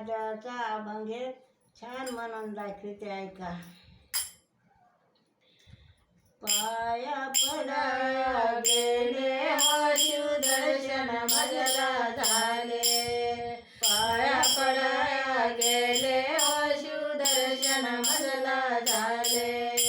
महादेवाचा अभंग छान म्हणून दाखवते ऐका. पाया पडाया गेले हो शिवदर्शन मजला झाले. पाया पडाया गेले हो शिवदर्शन मजला झाले.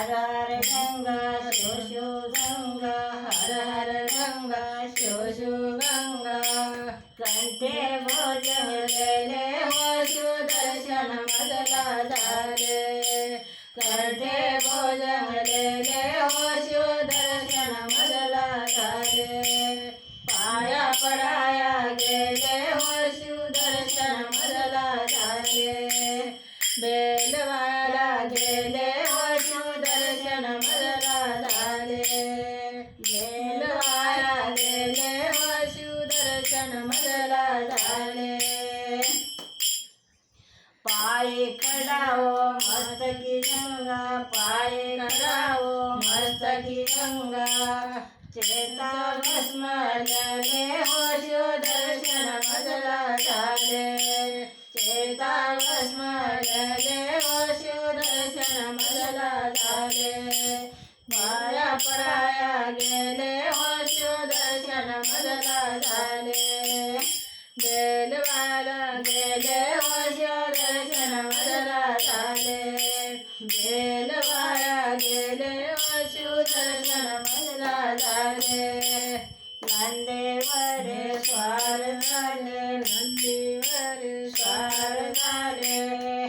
हर हर गंगा, शो शो गंगा, हर हर गंगा, शो शो गंगा। कंठे भोजलेले हो शिवदर्शन मजला झाले कंठे भोजलेले हो शिवदर्शन मजला झाले पाया पडाया गेले हो शिवदर्शन मजला झाले बेलवाला गेले मस्तकी गंगा पाये मस्त मस्तकी गंगा चेता भस्म नंदेवरे स्वार झाले नंदीवरे स्वार झाले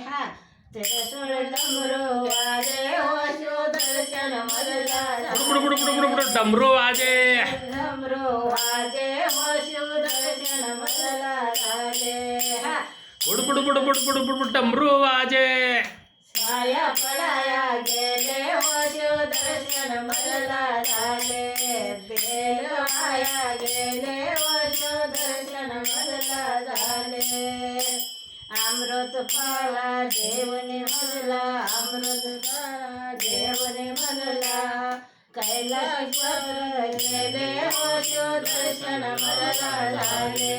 हा त्रिशूळ डमरू वाजे हो शिवदर्शन मजला डमरू वाजे डमरू वाजे हो शिवदर्शन मजला झाले हा पुढं पुढं पुढं पुढं पुढं पुढं डमरू वाजे पाया पडाया गेले हो शिवदर्शन मजला झाले बेल वाया गेले हो शिवदर्शन मजला झाले अमृत पाला देवने मजला अमृत पाला देवने मजला कैलास गेले हो शिवदर्शन मजला झाले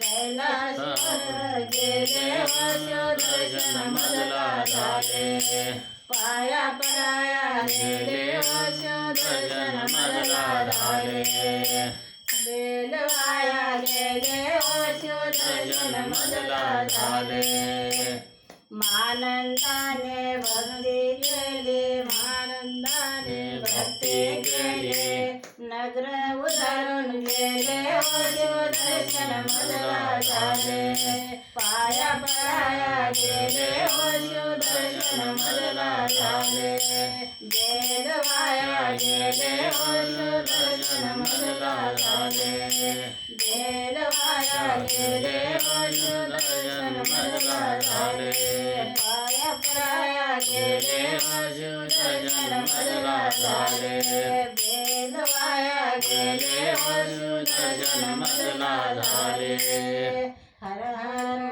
कैलास गेले हो शिवदर्शन मजला झाले पाया पडाया गेले हो मजला मानंदाने भक्ती केली, मानंदाने भक्ती केली, नगर उधरून गेले हो शिवदर्शन मजला झाले पाया पडाया गेले हो शिवदर्शन मजला झाले गेल वाया गेले हो शिवदर्शन मजला झाले गेल वाया गेले हो शिवदर्शन मजला झाले पाया पडाया गेले हो शिवदर्शन मजला झाले बेल वाया गेले हो शिवदर्शन मजला झाले हर हर